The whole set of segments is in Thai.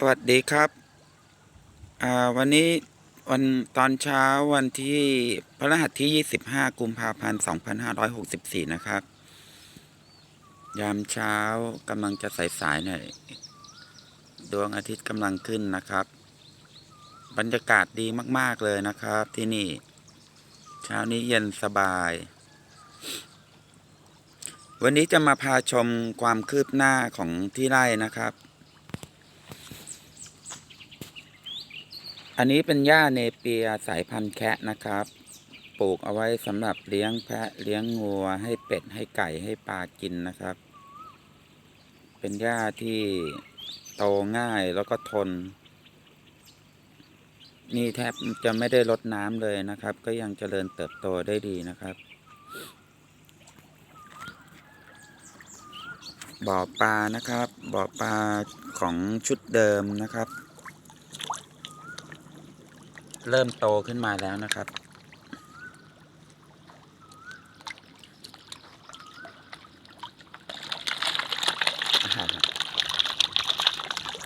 สวัสดีครับอ่าวันนี้วันตอนเช้าวันที่พฤหัสที่ 25 กุมภาพันธ์ 2564 นะครับ ยามเช้ากำลังจะสายๆหน่อยดวงอาทิตย์กำลังขึ้นนะครับ บรรยากาศดีมาก ๆ เลยนะครับที่นี่ เช้านี้เย็นสบาย วันนี้จะมาพาชมความคืบหน้าของที่ไร่นะครับ อันนี้เป็นหญ้าเนเปียสายพันธุ์แคะนะครับ ปลูกเอาไว้สำหรับเลี้ยงแพะเลี้ยงงัวให้เป็ดให้ไก่ให้ปลากินนะครับ เป็นหญ้าที่โตง่ายแล้วก็ทน นี่แทบจะไม่ได้ลดน้ำเลยนะครับ ก็ยังเจริญเติบโตได้ดีนะครับ บ่อปลานะครับ บ่อปลาของชุดเดิมนะครับ เริ่มโตขึ้นมาแล้วนะครับ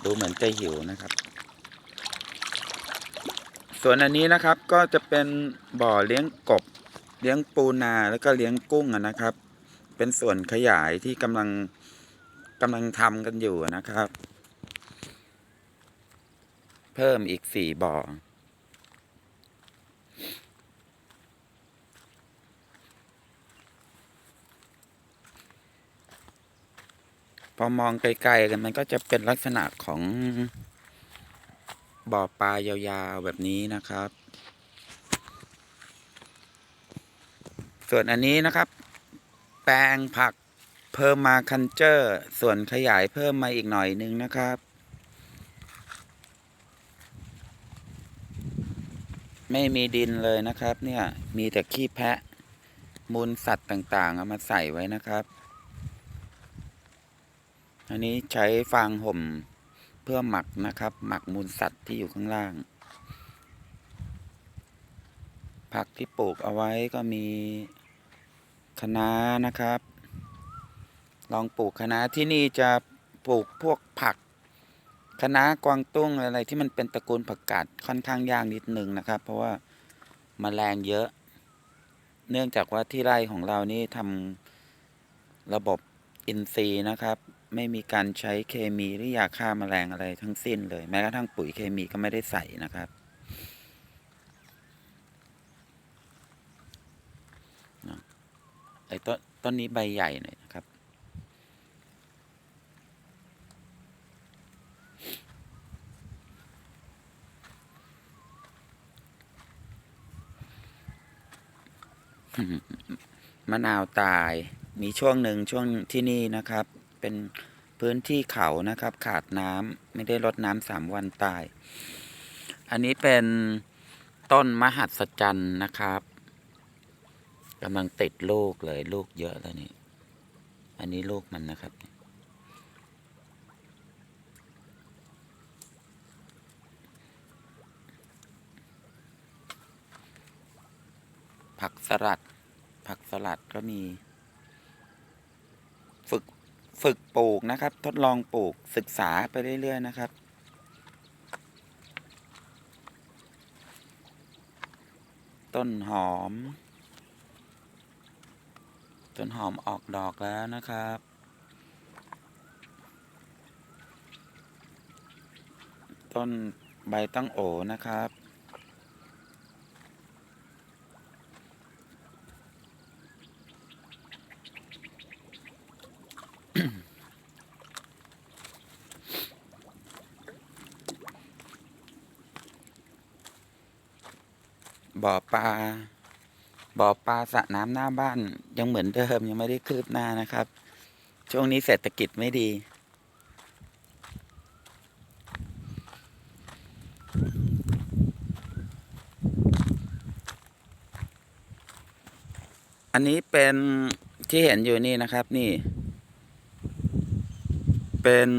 ดูเหมือนจะหิวนะครับ ส่วนอันนี้นะครับก็จะเป็นบ่อเลี้ยงกบ เลี้ยงปูนาแล้วก็เลี้ยงกุ้งนะครับ เป็นส่วนขยายที่กำลังกำลังทำกันอยู่นะครับ เพิ่มอีกสี่บ่อ พอมองไกลๆกันมันก็จะเป็นลักษณะของบ่อปลายาวๆแบบนี้นะครับ ส่วนอันนี้นะครับ แปลงผักเพิ่มมาคันเจอร์ ส่วนขยายเพิ่มมาอีกหน่อยนึงนะครับ ไม่มีดินเลยนะครับ เนี่ย มีแต่ขี้แพะมูลสัตว์ต่างๆ เอามาใส่ไว้นะครับ อันนี้ใช้ฟางห่มเพื่อหมักนะครับ หมักมูลสัตว์ที่อยู่ข้างล่าง ผักที่ปลูกเอาไว้ก็มีคะน้านะครับ ลองปลูกคะน้าที่นี่จะปลูกพวกผักคะน้ากวางตุ้งอะไรที่มันเป็นตระกูลผักกาดค่อนข้างยากนิดนึงนะครับ เพราะว่ามาแมลงเยอะ เนื่องจากว่าที่ไร่ของเรานี่ทำระบบอินทรีย์นะครับ ไม่มีการใช้เคมีหรือยาฆ่าแมลงอะไรทั้งสิ้นเลย แม้กระทั่งปุ๋ยเคมีก็ไม่ได้ใส่นะครับไอ้ต้นต้นนี้ใบใหญ่หน่อยนะครับ มะนาวตายมีช่วงหนึ่งช่วงที่นี่นะครับ เป็นพื้นที่เขานะครับ ขาดน้ำไม่ได้รดน้ำสามวันตาย อันนี้เป็นต้นมหัศจรรย์นะครับกำลังติดลูกเลยลูกเยอะแล้วนี่อันนี้ลูกมันนะครับ ผักสลัด ผักสลัดก็มี ฝึก ฝึกปลูกนะครับ ทดลองปลูกศึกษาไปเรื่อย ๆ นะครับ ต้นหอม ต้นหอมออกดอกแล้วนะครับต้นใบตั้งโอนะครับ บ่อปลาบ่อปลาสระน้ำหน้าบ้าน ยังเหมือนเดิมยังไม่ได้คืบหน้านะครับ ช่วงนี้เศรษฐกิจไม่ดี อันนี้เป็นที่เห็นอยู่นี่นะครับนี่ เป็น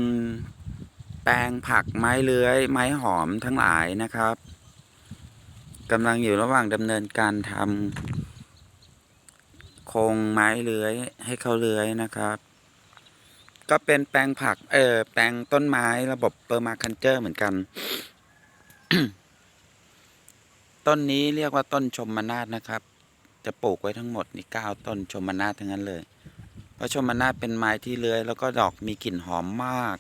แปลงผักไม้เลื้อย ไม้หอมทั้งหลายนะครับ กำลังอยู่ระหว่างดำเนินการทำโครงไม้เลื้อยให้เขาเลื้อยนะครับ ก็เป็นแปลงผัก เออแปลงต้นไม้ระบบเปอร์มาคันเจอร์เหมือนกัน ต้นนี้เรียกว่าต้นชมมนาดนะครับ จะปลูกไว้ทั้งหมดนี่เก้าต้นชมมนาดทั้งนั้นเลย เพราะชมมนาดเป็นไม้ที่เลื้อยแล้วก็ดอกมีกลิ่นหอมมาก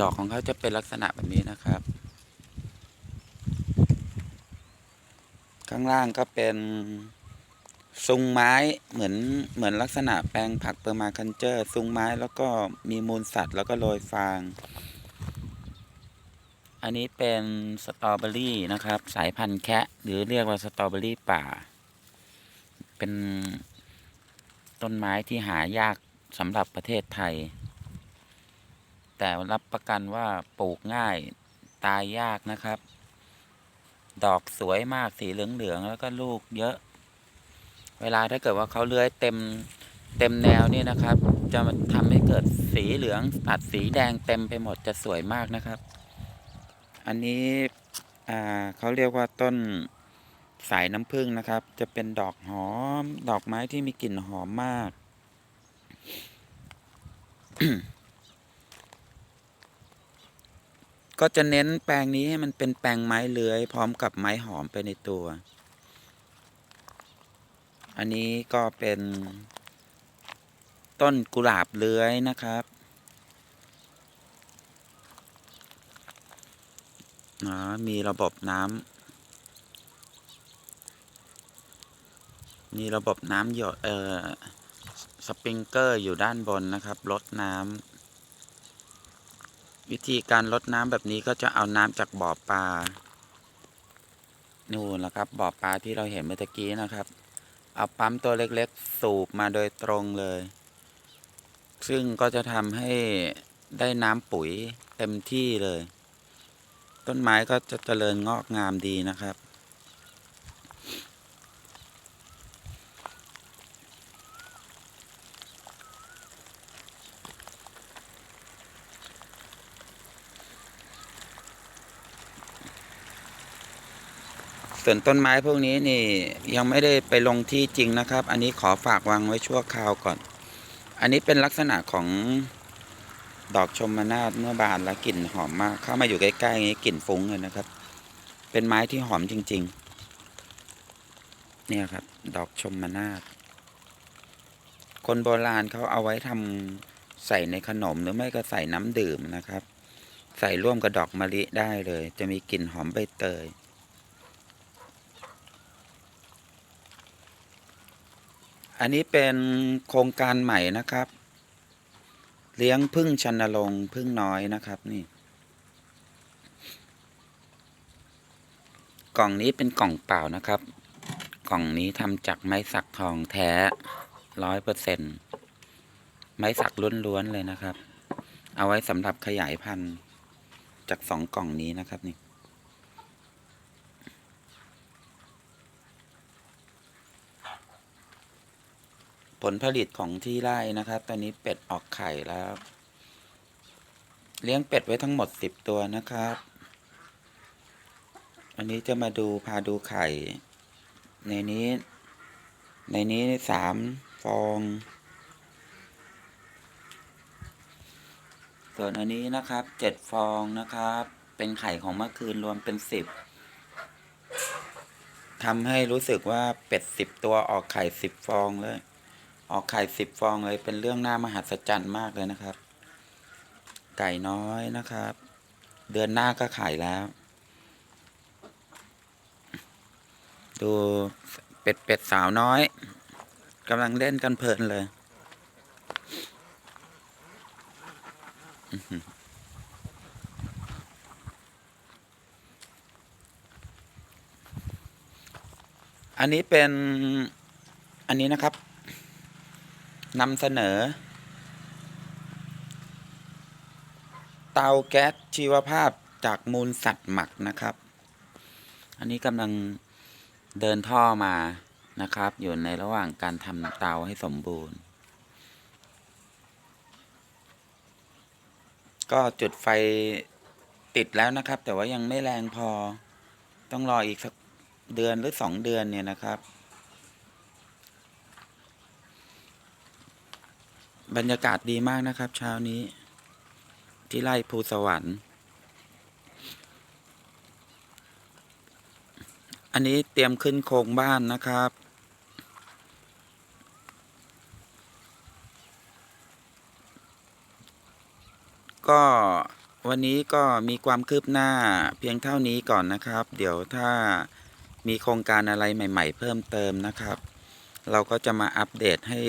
ดอกของเขาจะเป็นลักษณะแบบนี้นะครับ ข้างล่างก็เป็นซุงไม้เหมือนเหมือนลักษณะแปลงผักเปอร์มาคันเจอร์ซุงไม้แล้วก็มีมูลสัตว์แล้วก็โรยฟาง อันนี้เป็นสตรอเบอรี่นะครับ สายพันธุ์แคะหรือเรียกว่าสตรอเบอรี่ป่า เป็นต้นไม้ที่หายากสำหรับประเทศไทย แต่รับประกันว่าปลูกง่ายตายยากนะครับ ดอกสวยมากสีเหลืองๆแล้วก็ลูกเยอะ เวลาถ้าเกิดว่าเขาเลื้อยเต็มเต็มแนวนี่นะครับ จะมาทำให้เกิดสีเหลืองตัดสีแดงเต็มไปหมดจะสวยมากนะครับ อันนี้เขาเรียกว่าต้นสายน้ำผึ้งนะครับ จะเป็นดอกหอม ดอกไม้ที่มีกลิ่นหอมมาก ก็จะเน้นแปลงนี้ให้มันเป็นแปลงไม้เลื้อย พร้อมกับไม้หอมไปในตัว อันนี้ก็เป็นต้นกุหลาบเลื้อยนะครับอ๋อมีระบบน้ำมีระบบน้ำหยดเอ่อสปริงเกอร์อยู่ด้านบนนะครับลดน้ำ วิธีการลดน้ำแบบนี้ก็จะเอาน้ำจากบ่อปลา นู่นละครับ บ่อปลาที่เราเห็นเมื่อกี้นะครับ เอาปั๊มตัวเล็กๆ สูบมาโดยตรงเลย ซึ่งก็จะทำให้ได้น้ำปุ๋ยเต็มที่เลย ต้นไม้ก็จะเจริญงอกงามดีนะครับ ส่วนต้นไม้พวกนี้นี่ยังไม่ได้ไปลงที่จริงนะครับ อันนี้ขอฝากวางไว้ชั่วคราวก่อน อันนี้เป็นลักษณะของดอกชมนาทเมื่อบานแล้วกลิ่นหอมมาก เข้ามาอยู่ใกล้ๆอย่างนี้กลิ่นฟุ้งเลยนะครับ เป็นไม้ที่หอมจริง ๆ เนี่ยครับ ดอกชมนาทคนโบราณเขาเอาไว้ทำใส่ในขนมหรือไม่ก็ใส่น้ำดื่มนะครับ ใส่ร่วมกับดอกมะลิได้เลย จะมีกลิ่นหอมใบเตย อันนี้เป็นโครงการใหม่นะครับ เลี้ยงพึ่งชันลงพึ่งน้อยนะครับนี่ กล่องนี้เป็นกล่องเปล่านะครับ กล่องนี้ทำจากไม้สักทองแท้ร้อยเปอร์เซ็นไม้สักล้วนๆเลยนะครับ เอาไว้สำหรับขยายพันธุ์จากสองกล่องนี้นะครับนี่ ผลผลิตของที่ไร่นะครับ ตอนนี้เป็ดออกไข่แล้ว เลี้ยงเป็ดไว้ทั้งหมดสิบตัวนะครับ อันนี้จะมาดูพาดูไข่ ในนี้ ในนี้สามฟอง ส่วนอันนี้นะครับเจ็ดฟองนะครับ เป็นไข่ของเมื่อคืนรวมเป็นสิบทำให้รู้สึกว่าเป็ดสิบตัวออกไข่สิบฟองเลย ออกไข่สิบฟองเลยเป็นเรื่องน่ามหัศจรรย์มากเลยนะครับ ไก่น้อยนะครับ เดือนหน้าก็ไข่แล้ว ดูเป็ดเป็ดสาวน้อยกำลังเล่นกันเพลินเลยอันนี้เป็นอันนี้นะครับ นำเสนอ เตาแก๊สชีวภาพจากมูลสัตว์หมักนะครับ อันนี้กำลังเดินท่อมานะครับ อยู่ในระหว่างการทำเตาให้สมบูรณ์ ก็จุดไฟติดแล้วนะครับ แต่ว่ายังไม่แรงพอต้องรออีกสักเดือนหรือสองเดือนเนี่ยนะครับ บรรยากาศดีมากนะครับ เช้านี้ ที่ไร่ภูสวรรค์ อันนี้เตรียมขึ้นโครงบ้านนะครับ ก็วันนี้ก็มีความคืบหน้าเพียงเท่านี้ก่อนนะครับ เดี๋ยวถ้ามีโครงการอะไรใหม่ ๆ เพิ่มเติมนะครับ เราก็จะมาอัปเดตให้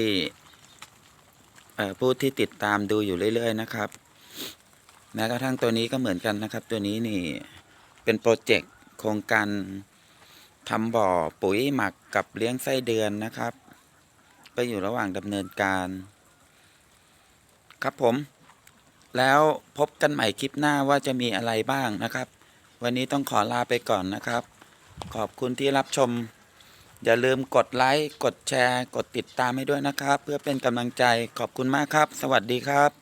ผู้ที่ติดตามดูอยู่เรื่อย ๆ นะครับ แม้กระทั่งตัวนี้ก็เหมือนกันนะครับ ตัวนี้นี่เป็นโปรเจกต์โครงการทำบ่อปุ๋ยหมักกับเลี้ยงไส้เดือนนะครับ ก็อยู่ระหว่างดำเนินการ ครับผม แล้วพบกันใหม่คลิปหน้าว่าจะมีอะไรบ้างนะครับ วันนี้ต้องขอลาไปก่อนนะครับ ขอบคุณที่รับชม อย่าลืมกดไลค์ กดแชร์ กดติดตามให้ด้วยนะครับ เพื่อเป็นกำลังใจขอบคุณมากครับ สวัสดีครับ